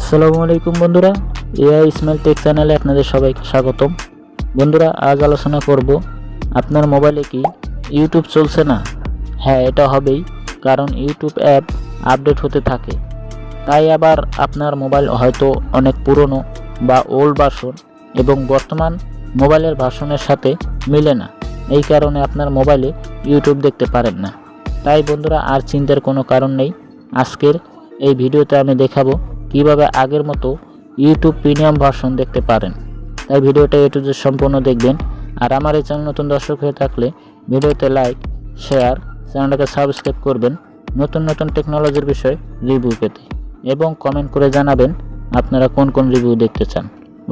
আসসালামু আলাইকুম বন্ধুরা এআই ইসমাইল টেক চ্যানেলে আপনাদের সবাইকে স্বাগতম। বন্ধুরা, আজ আলোচনা করব, আপনার মোবাইলে কি ইউটিউব চলছে না? হ্যাঁ এটা হবেই, কারণ ইউটিউব অ্যাপ আপডেট হতে থাকে। তাই আবার আপনার মোবাইল হয়তো অনেক পুরনো বা ওল্ড ভার্সন এবং বর্তমান মোবাইলের ভার্সনের সাথে মিলে না। এই কারণে আপনার মোবাইলে ইউটিউব দেখতে পারেন না। তাই বন্ধুরা, আর চিন্তার কোনো কারণ নেই। আজকের এই ভিডিওতে আমি দেখাবো কীভাবে আগের মতো ইউটিউব প্রিমিয়াম ভার্সন দেখতে পারেন। তাই ভিডিওটা যে সম্পূর্ণ দেখবেন। আর আমার এই চ্যানেল নতুন দর্শক হয়ে থাকলে ভিডিওতে লাইক শেয়ার চ্যানেলটাকে সাবস্ক্রাইব করবেন নতুন নতুন টেকনোলজির বিষয়ে রিভিউ পেতে। এবং কমেন্ট করে জানাবেন আপনারা কোন কোন রিভিউ দেখতে চান।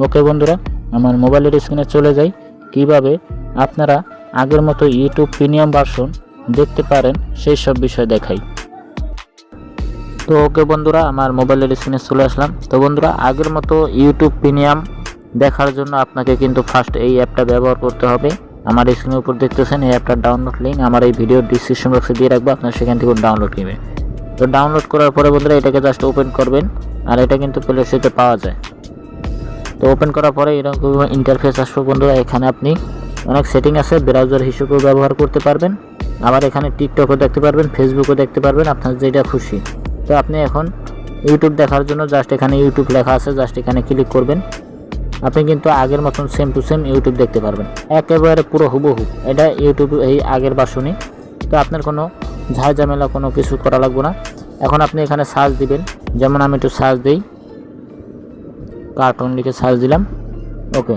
ওকে বন্ধুরা, আমার মোবাইলের স্ক্রিনে চলে যাই। কীভাবে আপনারা আগের মতো ইউটিউব প্রিমিয়াম ভার্সন দেখতে পারেন, সেই সব বিষয় দেখাই। তো ওকে বন্ধুরা, আমার মোবাইলের স্ক্রিনে চলে আসলাম। তো বন্ধুরা, আগের মতো ইউটিউব প্রিমিয়াম দেখার জন্য আপনাকে কিন্তু ফার্স্ট এই অ্যাপটা ব্যবহার করতে হবে। আমার স্ক্রিনের উপর দেখতেছেন, এই অ্যাপটার ডাউনলোড লিঙ্ক আমার এই ভিডিও ডিসক্রিপশন বক্সে দিয়ে রাখব, আপনার সেখান থেকে ডাউনলোড নেবেন। তো ডাউনলোড করার পরে বন্ধুরা, এটাকে জাস্ট ওপেন করবেন, আর এটা কিন্তু প্লে স্টোরে পাওয়া যায়। তো ওপেন করার পরে এরকম ইন্টারফেস আসবে বন্ধুরা, এখানে আপনি অনেক সেটিং আছে ব্রাউজার হিসেবেও ব্যবহার করতে পারবেন। আবার এখানে টিকটকও দেখতে পারবেন ফেসবুকও দেখতে পারবেন, আপনার যেটা খুশি। তো আপনি এখন ইউটিউব দেখার জন্য জাস্ট এখানে ইউটিউব লেখা আছে জাস্ট এখানে ক্লিক করবেন। আপনি কিন্তু আগের মতন সেম টু সেম ইউটিউব দেখতে পারবেন। একেবারে পুরো হুবহু। এটা ইউটিউব এই আগের বাসনই তো আপনার কোনো ঝামেলা, কোনো কিছু করা লাগবে না। এখন আপনি এখানে সার্চ দিবেন। যেমন আমি একটু সার্চ দিই। কার্টুন লিখে সার্চ দিলাম। ওকে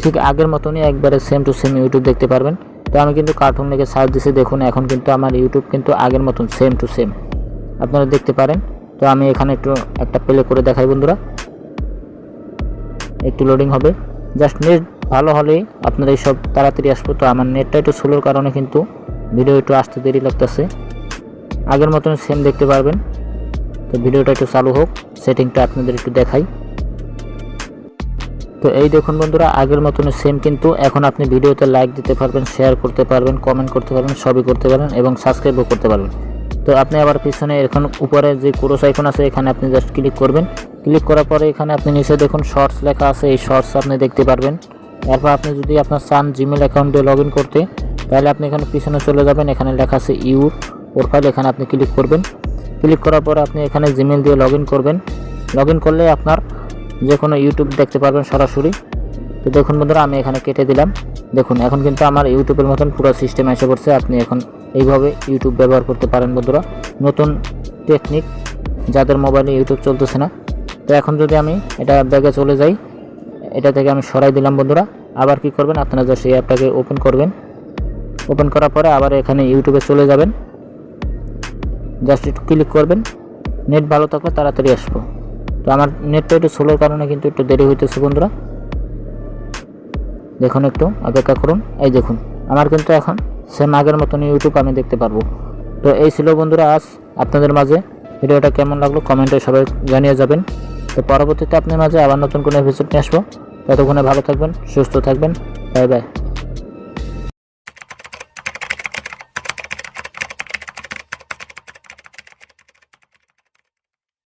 ঠিক আগের মতনই একবারে সেম টু সেম ইউটিউব দেখতে পারবেন। তো আমি কিন্তু কার্টুন লিখে সার্চ দিছি। দেখুন, এখন কিন্তু আমার ইউটিউব কিন্তু আগের মতন সেম টু সেম আপনারা দেখতে পারেন। তো আমি এখানে একটু একটা প্লে করে দেখাই বন্ধুরা। একটু লোডিং হবে। জাস্ট নেট ভালো হলেই আপনারা এই সব তাড়াতাড়ি আসব। তো আমার নেটটা একটু স্লোর কারণে কিন্তু ভিডিও একটু আসতে দেরি লাগতেছে। আগের মতন সেম দেখতে পারবেন। তো ভিডিওটা একটু চালু হোক। সেটিংটা আপনাদের একটু দেখাই। তো এই দেখুন বন্ধুরা, আগের মতন সেম কিন্তু এখন আপনি ভিডিওতে লাইক দিতে পারবেন শেয়ার করতে পারবেন কমেন্ট করতে পারবেন, সবই করতে পারবেন এবং সাবস্ক্রাইবও করতে পারবেন। তো আপনি আবার পিছনে এখন উপরে যে ক্রোস আইকন আছে, এখানে আপনি জাস্ট ক্লিক করবেন। ক্লিক করার পরে এখানে আপনি নিচে দেখুন শর্টস লেখা আছে, এই শর্টস আপনি দেখতে পারবেন। এরপর আপনি যদি আপনার চান জিমেল অ্যাকাউন্টে লগ করতে, তাহলে আপনি এখানে পিছনে চলে যাবেন, এখানে লেখা আছে ইউর প্রোফাইল এখানে আপনি ক্লিক করবেন। ক্লিক করার পরে আপনি এখানে জিমেল দিয়ে লগ করবেন। লগ করলে আপনার যে কোনো ইউটিউব দেখতে পারবেন সরাসরি। তো দেখুন বন্ধুরা, আমি এখানে কেটে দিলাম। দেখুন, এখন কিন্তু আমার ইউটিউবের মতন পুরো সিস্টেম এসে পড়ছে, আপনি এখন এইভাবে ইউটিউব ব্যবহার করতে পারেন বন্ধুরা। নতুন টেকনিক যাদের মোবাইলে ইউটিউব চলতেছে না। তো এখন যদি আমি এটা ব্যাগে চলে যাই, এটা থেকে আমি সরাই দিলাম বন্ধুরা। আবার কি করবেন, আপনারা জাস্ট এই অ্যাপটাকে ওপেন করবেন। ওপেন করার পরে আবার এখানে ইউটিউবে চলে যাবেন। জাস্ট একটু ক্লিক করবেন। নেট ভালো থাকলে তাড়াতাড়ি আসব। তো আমার নেটটা একটু স্লোর কারণে কিন্তু একটু দেরি হইতেছে বন্ধুরা। দেখুন একটু, অপেক্ষা করুন। এই দেখুন, আমার কিন্তু এখন সেম আগের মতন ইউটিউব আমি দেখতে পারব। তো এই ছিল বন্ধুরা আজ আপনাদের মাঝে। ভিডিওটা কেমন লাগল কমেন্টে সবাই জানিয়ে যাবেন। তো পরবর্তীতে আপনার মাঝে আবার নতুন কোনো এপিসোড নিয়ে আসব। ততক্ষণে ভালো থাকবেন, সুস্থ থাকবেন। Bye bye.